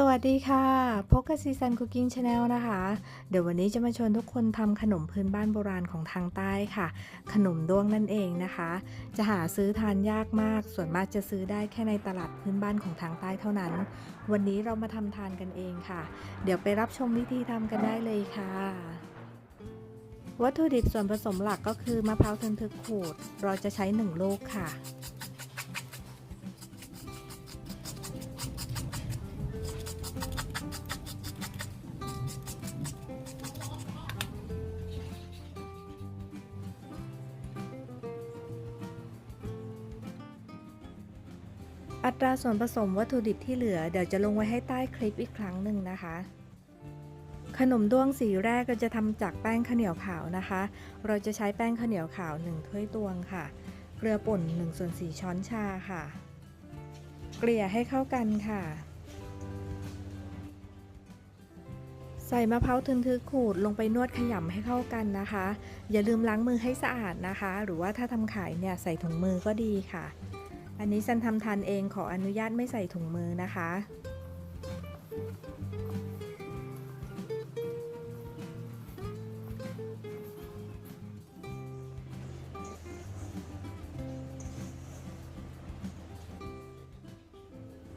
สวัสดีค่ะพบกับซีซันคุกกิ้งชาแนลนะคะ เดี๋ยววันนี้จะมาชวนทุกคนทำขนมพื้นบ้านโบราณของทางใต้ค่ะ ขนมด้วงนั่นเองนะคะ จะหาซื้อทานยากมาก ส่วนมากจะซื้อได้แค่ในตลาดพื้นบ้านของทางใต้เท่านั้น วันนี้เรามาทำทานกันเองค่ะ เดี๋ยวไปรับชมวิธีทำกันได้เลยค่ะ วัตถุดิบส่วนผสมหลักก็คือมะพร้าวทึนทึกขูด เราจะใช้หนึ่งลูกค่ะ อัตราส่วนผสมวัตถุดิบที่เหลือเดี๋ยวจะลงไว้ให้ใต้คลิปอีกครั้งหนึ่งนะคะ ขนมด้วงสีแรกเราจะทำจากแป้งข้าวเหนียวขาวนะคะ เราจะใช้แป้งข้าวเหนียวขาว 1 ถ้วยตวงค่ะ เกลือป่น1ส่วน4ช้อนชาค่ะ เกลี่ยให้เข้ากันค่ะ ใส่มะพร้าวทึนทึกขูดลงไปนวดขยำให้เข้ากันนะคะ อย่าลืมล้างมือให้สะอาดนะคะ หรือว่าถ้าทำขายเนี่ยใส่ถุงมือก็ดีค่ะ อันนี้ซันทำทานเองขออนุญาตไม่ใส่ถุงมือนะคะ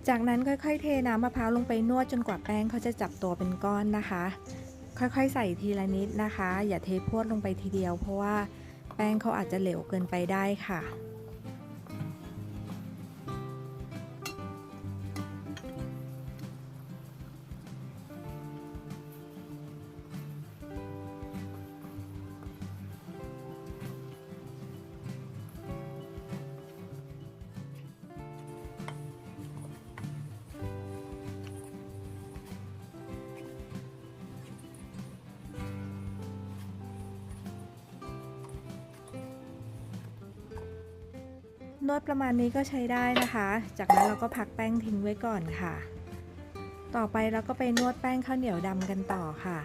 จากนั้นค่อยๆ เทน้ำมะพร้าวลงไปนวดจนกว่าแป้งเขาจะจับตัวเป็นก้อนนะคะ ค่อยๆ ใส่ทีละนิดนะคะ อย่าเทพรวดลงไปทีเดียวเพราะว่าแป้งเขาอาจจะเหลวเกินไปได้ค่ะ นวดประมาณนี้ก็ใช้ได้นะคะ จากนั้นเราก็พักแป้งทิ้งไว้ก่อนค่ะ ต่อไปเราก็ไปนวดแป้งข้าวเหนียวดำกันต่อค่ะ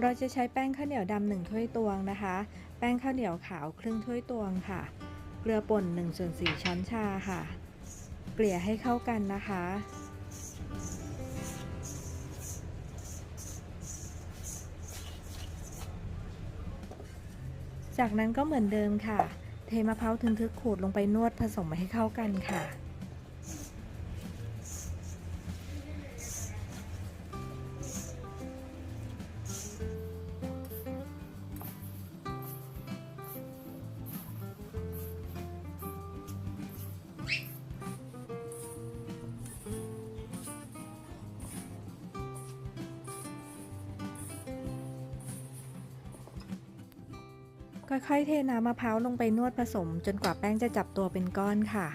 เราจะใช้แป้งข้าวเหนียวดำหนึ่งถ้วยตวงนะคะ แป้งข้าวเหนียวขาวครึ่งถ้วยตวงค่ะ เกลือป่น1ส่วน4ช้อนชาค่ะ เกลี่ยให้เข้ากันนะคะ จากนั้นก็เหมือนเดิมค่ะ เทมะพร้าวทึนทึกขูดลงไปนวดผสมให้เข้ากันค่ะ ค่อยๆ เทน้ำมะพร้าวลงไปนวดผสม จนกว่าแป้งจะจับตัวเป็นก้อนค่ะ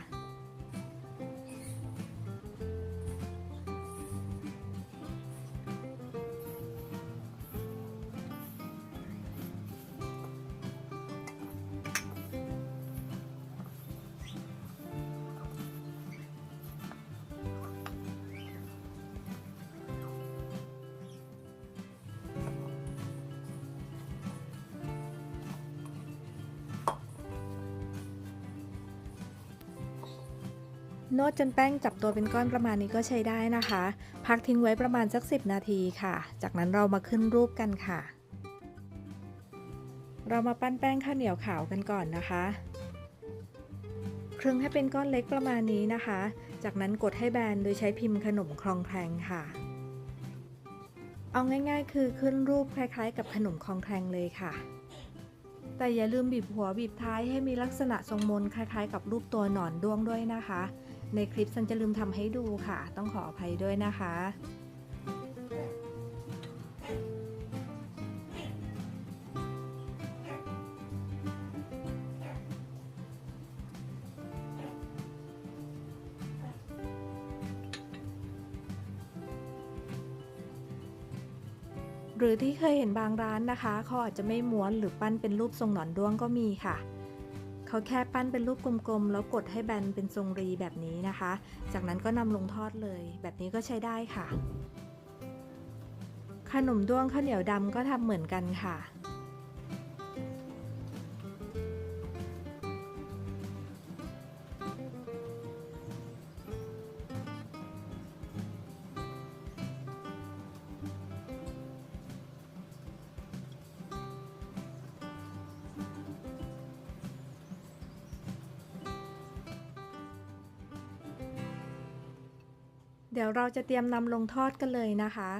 นวดจนแป้งจับตัวเป็นก้อนประมาณนี้ก็ใช้ได้นะคะ พักทิ้งไว้ประมาณสัก 10 นาทีค่ะ จากนั้นเรามาขึ้นรูปกันค่ะ เรามาปั้นแป้งข้าวเหนียวขาวกันก่อนนะคะครึ่งให้เป็นก้อนเล็กประมาณนี้นะคะ จากนั้นกดให้แบนโดยใช้พิมพ์ขนมคลองแคลงค่ะ เอาง่ายๆ คือขึ้นรูปคล้ายๆ กับขนมคลองแคลงเลยค่ะ แต่อย่าลืมบีบหัวบีบท้ายให้มีลักษณะทรงมนคล้ายๆ กับรูปตัวหนอนด้วงด้วยนะคะ ในคลิปซันจะลืมทำให้ดูค่ะ ต้องขออภัยด้วยนะคะหรือที่เคยเห็นบางร้านนะคะเขาอาจจะไม่ม้วนหรือปั้นเป็นรูปทรงหนอนด้วงก็มีค่ะ เขาแค่ปั้นเป็นรูปกลมๆ แล้วกดให้แบนเป็นทรงรีแบบนี้นะคะ จากนั้นก็นำลงทอดเลย แบบนี้ก็ใช้ได้ค่ะ ขนมด้วงข้าวเหนียวดำก็ทำเหมือนกันค่ะ เดี๋ยวเราจะเตรียมนำลงทอดกันเลยนะคะ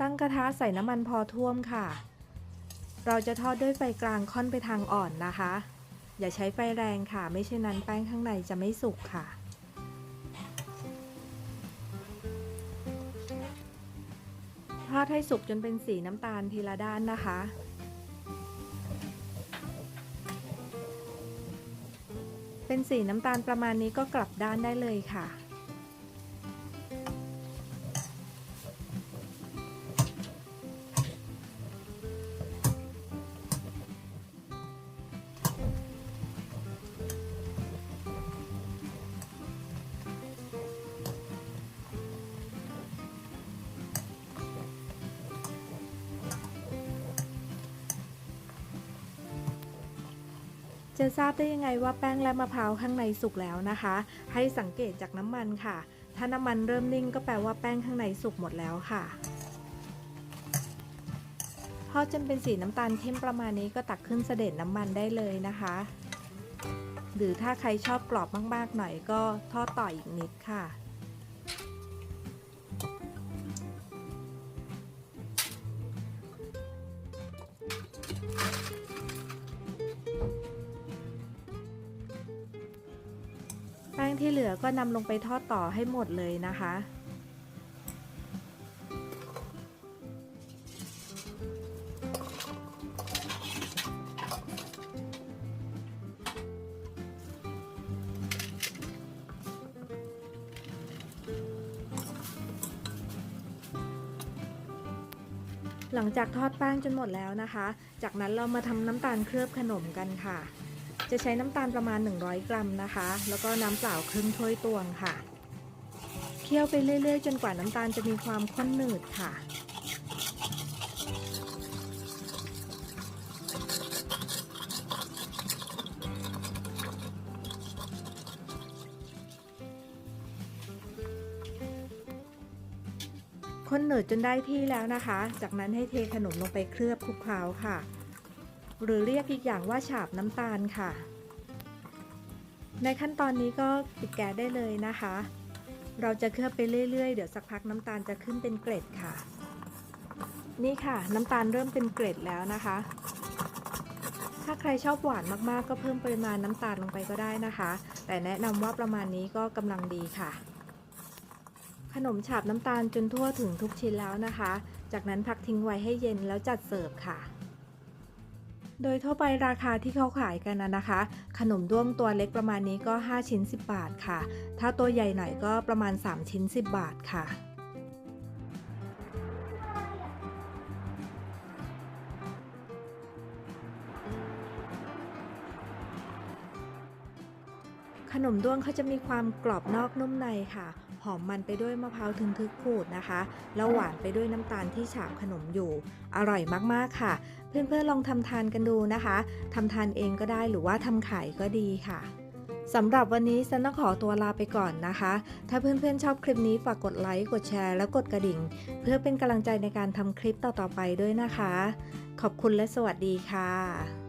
ตั้งกระทะใส่น้ำมันพอท่วมค่ะ เราจะทอดด้วยไฟกลางค่อนไปทางอ่อนนะคะ อย่าใช้ไฟแรงค่ะ ไม่เช่นนั้นแป้งข้างในจะไม่สุกค่ะทอดให้สุกจนเป็นสีน้ำตาลทีละด้านนะคะเป็นสีน้ำตาลประมาณนี้ก็กลับด้านได้เลยค่ะ จะทราบได้ยังไงว่าแป้งและมะพร้าวข้างในสุกแล้วนะคะ ให้สังเกตจากน้ำมันค่ะ ถ้าน้ำมันเริ่มนิ่งก็แปลว่าแป้งข้างในสุกหมดแล้วค่ะทอดจนเป็นสีน้ำตาลเข้มประมาณนี้ก็ตักขึ้นเสด็จน้ำมันได้เลยนะคะ หรือถ้าใครชอบกรอบมากๆหน่อยก็ทอดต่ออีกนิดค่ะ แป้งที่เหลือก็นำลงไปทอดต่อให้หมดเลยนะคะ หลังจากทอดแป้งจนหมดแล้วนะคะ จากนั้นเรามาทำน้ำตาลเคลือบขนมกันค่ะ จะใช้น้ำตาลประมาณ 100 กรัมนะคะ แล้วก็น้ำเปล่าครึ่งถ้วยตวงค่ะ เคี่ยวไปเรื่อยๆ จนกว่าน้ำตาลจะมีความข้นหนืดค่ะ ข้นหนืดจนได้ที่แล้วนะคะ จากนั้นให้เทขนมลงไปเคลือบคลุกเคล้าค่ะ หรือเรียกอีกอย่างว่าฉาบน้ำตาลค่ะ ในขั้นตอนนี้ก็ปิดแก๊สได้เลยนะคะ เราจะเคลือบไปเรื่อยๆ เดี๋ยวสักพักน้ำตาลจะขึ้นเป็นเกล็ดค่ะ นี่ค่ะ น้ำตาลเริ่มเป็นเกล็ดแล้วนะคะ ถ้าใครชอบหวานมากๆ ก็เพิ่มปริมาณน้ำตาลลงไปก็ได้นะคะ แต่แนะนำว่าประมาณนี้ก็กำลังดีค่ะขนมฉาบน้ำตาลจนทั่วถึงทุกชิ้นแล้วนะคะ จากนั้นพักทิ้งไว้ให้เย็นแล้วจัดเสิร์ฟค่ะ โดยทั่วไปราคาที่เขาขายกันนะนะคะ ขนมด้วงตัวเล็กประมาณนี้ก็ 5 ชิ้น 10 บาทค่ะ ถ้าตัวใหญ่หน่อยก็ประมาณ 3 ชิ้น 10 บาทค่ะ ขนมด้วงเขาจะมีความกรอบนอกนุ่มในค่ะ หอมมันไปด้วยมะพร้าวทึนทึกขูดนะคะ แล้วหวานไปด้วยน้ำตาลที่ฉาบขนมอยู่ อร่อยมากๆค่ะ เพื่อนๆลองทำทานกันดูนะคะทำทานเองก็ได้หรือว่าทำขายก็ดีค่ะสำหรับวันนี้ซันต้องขอตัวลาไปก่อนนะคะ ถ้าเพื่อนๆชอบคลิปนี้ฝากกดไลค์ กดแชร์ แล้วกดกระดิ่ง เพื่อเป็นกำลังใจในการทำคลิปต่อๆไปด้วยนะคะ ขอบคุณและสวัสดีค่ะ